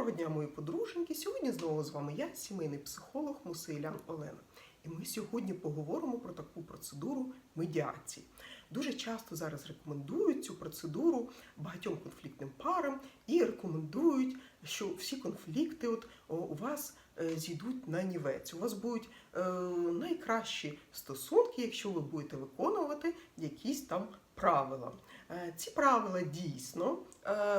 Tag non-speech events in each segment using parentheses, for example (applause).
Доброго дня, мої подруженьки. Сьогодні знову з вами я, сімейний психолог Мусилян Олена. І ми сьогодні поговоримо про таку процедуру медіації. Дуже часто зараз рекомендують цю процедуру багатьом конфліктним парам і рекомендують, що всі конфлікти от, у вас е, зійдуть на нівець. У вас будуть е, найкращі стосунки, якщо ви будете виконувати якісь там правила. Е, Ці правила дійсно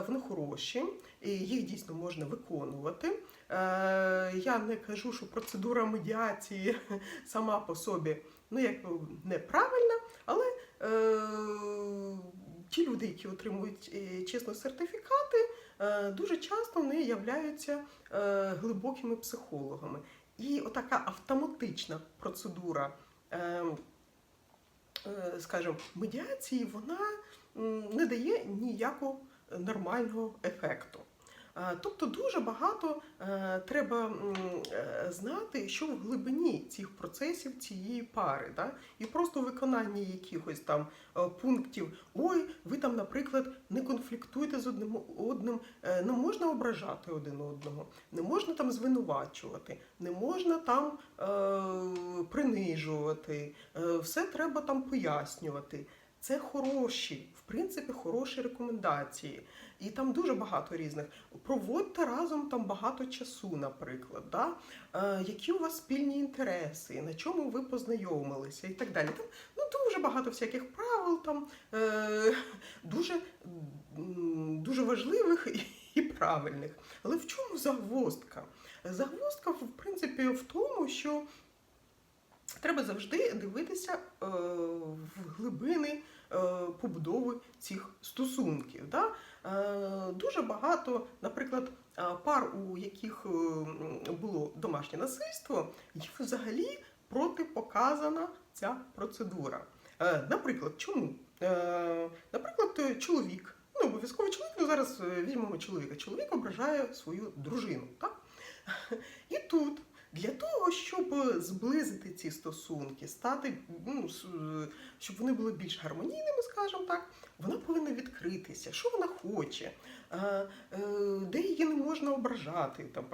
вони хороші, і їх дійсно можна виконувати. Е, Я не кажу, що процедура медіації (laughs) сама по собі ну, як неправильна, але е, ті люди, які отримують е, чесно сертифікати, е, дуже часто вони являються е, глибокими психологами. І отака автоматична процедура, е, е, скажімо, медіації, вона не дає ніякого нормального ефекту. Е, Тобто дуже багато е, треба е, знати, що в глибині цих процесів цієї пари, да? і просто виконання якихось там пунктів. Ой, ви там, наприклад, не конфліктуєте з одним одним, не можна ображати один одного, не можна там звинувачувати, не можна там е, принижувати, все треба там пояснювати. Це хороші, в принципі, хороші рекомендації. І там дуже багато різних. Проводьте разом там багато часу, наприклад, да? е, які у вас спільні інтереси, на чому ви познайомилися і так далі. Там ну, дуже багато всяких правил, там е, дуже, дуже важливих і, правильних. Але в чому загвоздка? Загвоздка, в принципі, в тому, що треба завжди дивитися е, в глибини е, побудови цих стосунків. Е, дуже багато, наприклад, пар, у яких було домашнє насильство, їм взагалі протипоказана ця процедура. Наприклад, чому? Наприклад, чоловік, ну обов'язково чоловік, ну зараз візьмемо чоловіка. Чоловік ображає свою дружину, так? І тут для того, щоб зблизити ці стосунки, стати, ну, е, щоб вони були більш гармонійними, скажімо так, вона повинна відкритися, що вона хоче, е, е, де її не можна ображати. Там,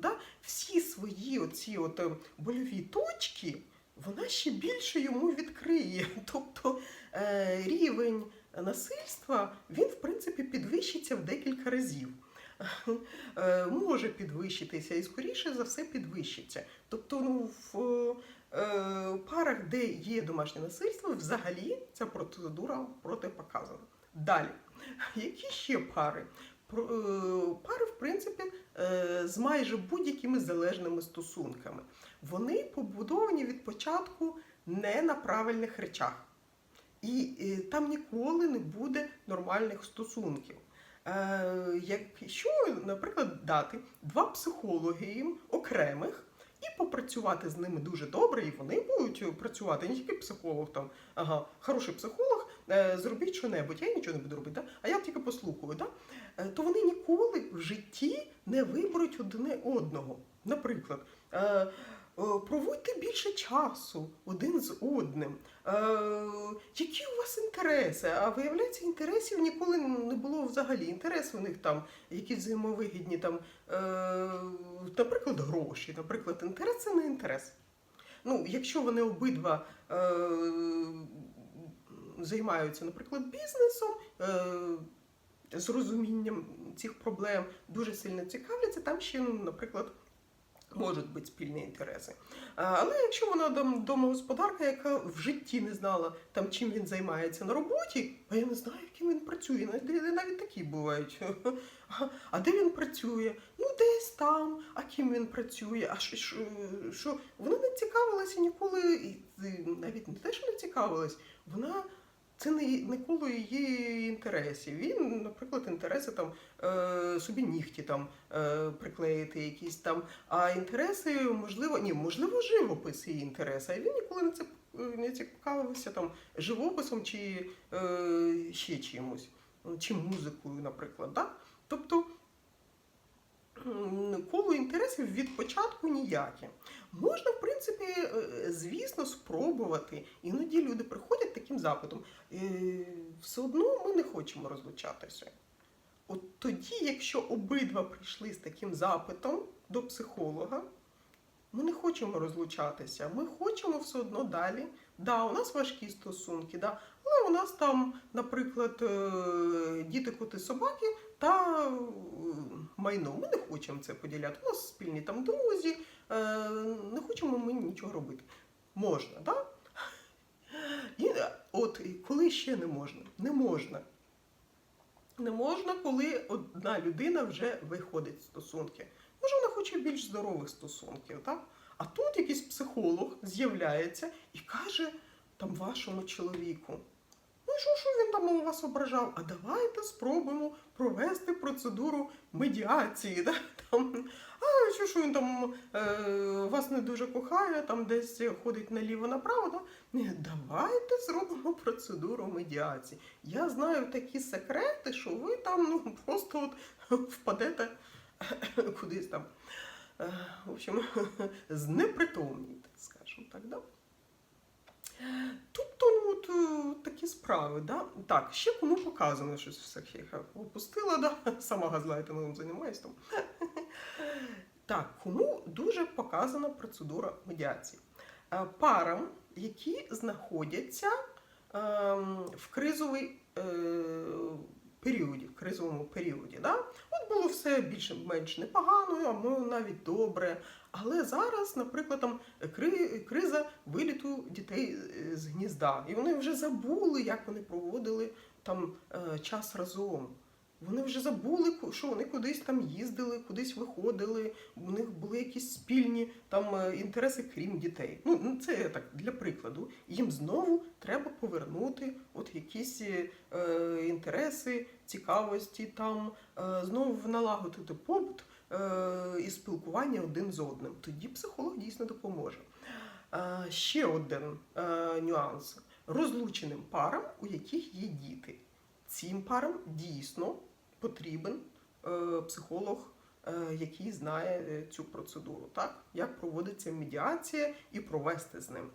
да? Всі свої оці от е, больові точки вона ще більше йому відкриє. (laughs) Тобто е, рівень насильства він, в принципі, підвищиться в декілька разів. Е, Може підвищитися і скоріше за все підвищиться. Тобто, ну в е, парах, де є домашнє насильство, взагалі ця процедура протипоказана. Далі, які ще пари? Е, Пари, в принципі, з майже будь-якими залежними стосунками. Вони побудовані від початку не на правильних речах. І там ніколи не буде нормальних стосунків. Е, Якщо, наприклад, дати два психологи окремих і попрацювати з ними дуже добре, і вони будуть працювати, не тільки психолог, там, ага, хороший психолог, е, зробіть що-небудь, я нічого не буду робити, да? а я тільки послухаю, да? Е, то вони ніколи в житті не виберуть одне одного. Наприклад, проводьте більше часу один з одним. Е, які у вас інтереси? А виявляється, інтересів ніколи не було взагалі. Інтереси у них там якісь взаємовигідні, там, е, наприклад, гроші. Наприклад, інтерес це не інтерес. Ну, якщо вони обидва е, займаються, наприклад, бізнесом, е, з розумінням цих проблем, дуже сильно цікавляться, там ще, наприклад, можуть бути спільні інтереси. Але якщо вона домогосподарка, яка в житті не знала, там, чим він займається на роботі, а я не знаю, яким він працює, навіть, такі бувають. (laughs) А- де він працює? Ну, десь там, а ким він працює? А що, що? Вона не цікавилася ніколи, навіть не те, що не цікавилась, вона. Це не, не коло її інтересів. Він, наприклад, інтереси там е, собі нігті там е, приклеїти якісь там. А інтереси, можливо, ні, можливо, живопис її інтереси. А він ніколи не, це не цікавився там живописом чи е, ще чимось, чи музикою, наприклад. Да? Тобто коло інтересів від початку ніякі. Можна, в принципі, е, звісно, спробувати. Іноді люди приходять таким запитом. «Е, Все одно ми не хочемо розлучатися. От тоді, якщо обидва прийшли з таким запитом до психолога, ми не хочемо розлучатися, ми хочемо все одно далі. Да, у нас важкі стосунки, да, але у нас там, наприклад, е, діти, коти, собаки та майно. Ми не хочемо це поділяти. У нас спільні там друзі, е, не хочемо ми нічого робити. Можна, да? І е, от коли ще не можна? Не можна. Не можна, коли одна людина вже виходить з стосунки. Може, вона хоче більш здорових стосунків, так? А тут якийсь психолог з'являється і каже там вашому чоловіку. Ну що, що він там у вас ображав? А давайте спробуємо провести процедуру медіації. Да? Там, а що, що він там е, вас не дуже кохає, там десь ходить наліво-направо. Да? Ні, давайте зробимо процедуру медіації. Я знаю такі секрети, що ви там ну, просто от впадете кудись там. Е, В общем, (laughs) знепритомнієте, скажімо так, да? Тобто, ну, от, е, такі справи, да? Так, ще кому показано щось все я опустила, да? (laughs) сама газлайтингом займаюся там. (laughs) Так, кому дуже показана процедура медіації? Е, Парам, які знаходяться ем, в кризовий е, періоді, в кризовому періоді. Да? Все більш-менш непогано, а ну, навіть добре. Але зараз, наприклад, там криза виліту дітей е, з гнізда, і вони вже забули, як вони проводили там е, час разом. Вони вже забули, що вони кудись там їздили, кудись виходили. У них були якісь спільні там е, інтереси, крім дітей. Ну ну, це так для прикладу. Їм знову треба повернути от якісь е, інтереси, цікавості, там е, знову налагодити побут е, і спілкування один з одним. Тоді психолог дійсно допоможе. Е, ще один нюанс: розлученим парам, у яких є діти. Цим парам дійсно потрібен психолог, який знає цю процедуру, так? як проводиться медіація і провести з ним.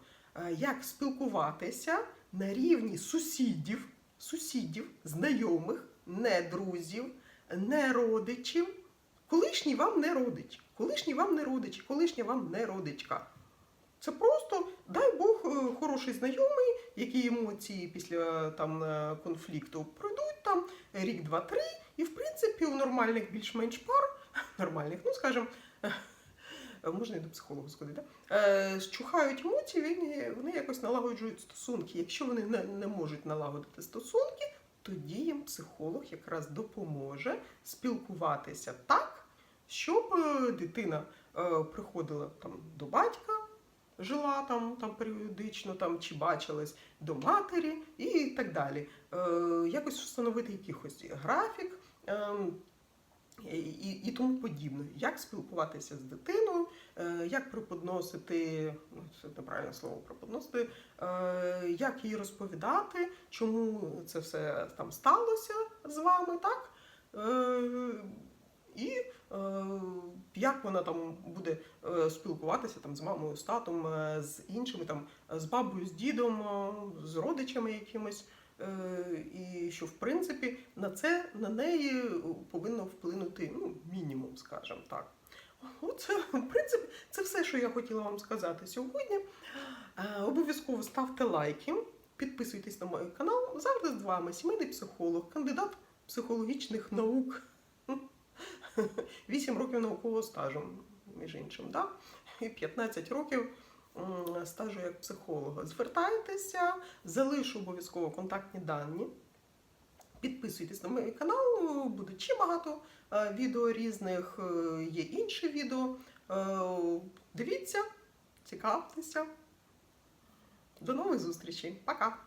Як спілкуватися на рівні сусідів, сусідів, знайомих, не друзів, не родичів. Колишній вам не родич, колишній вам не родич, колишня вам не родичка. Це просто, дай Бог, е, хороший знайомий, які емоції після там е, конфлікту пройдуть там рік, два, три, і в принципі у нормальних більш-менш пар, (laughs) нормальних, ну скажімо, (laughs) можна і до психолога сходити, да? е, щухають емоції, вони, якось налагоджують стосунки. Якщо вони не можуть налагодити стосунки, тоді їм психолог якраз допоможе спілкуватися так, щоб е, дитина е, приходила там до батька жила там, там періодично там, чи бачилась до матері і так далі. Е, якось встановити якихось графік. І, і тому подібне, як спілкуватися з дитиною, е, як преподносити, ну це неправильне слово преподносити, е, як їй розповідати, чому це все там сталося з вами, так? Е, і е, як вона там буде спілкуватися там з мамою, з татом, з іншими там, з бабою, з дідом, з родичами якимось. Е, І що в принципі на це на неї повинно вплинути ну, мінімум, скажімо так. Оце, в принципі, це все, що я хотіла вам сказати сьогодні. Е, Обов'язково ставте лайки, підписуйтесь на мій канал. Завжди з вами сімейний психолог, кандидат психологічних наук. 8 років наукового стажу, між іншим, да? і 15 років стажу як психолога. Звертайтеся, залишу обов'язково контактні дані. Підписуйтесь на мій канал, буде ще багато е, відео різних, е, є інші відео. Е, Дивіться, цікавтеся. До нових зустрічей. Пока!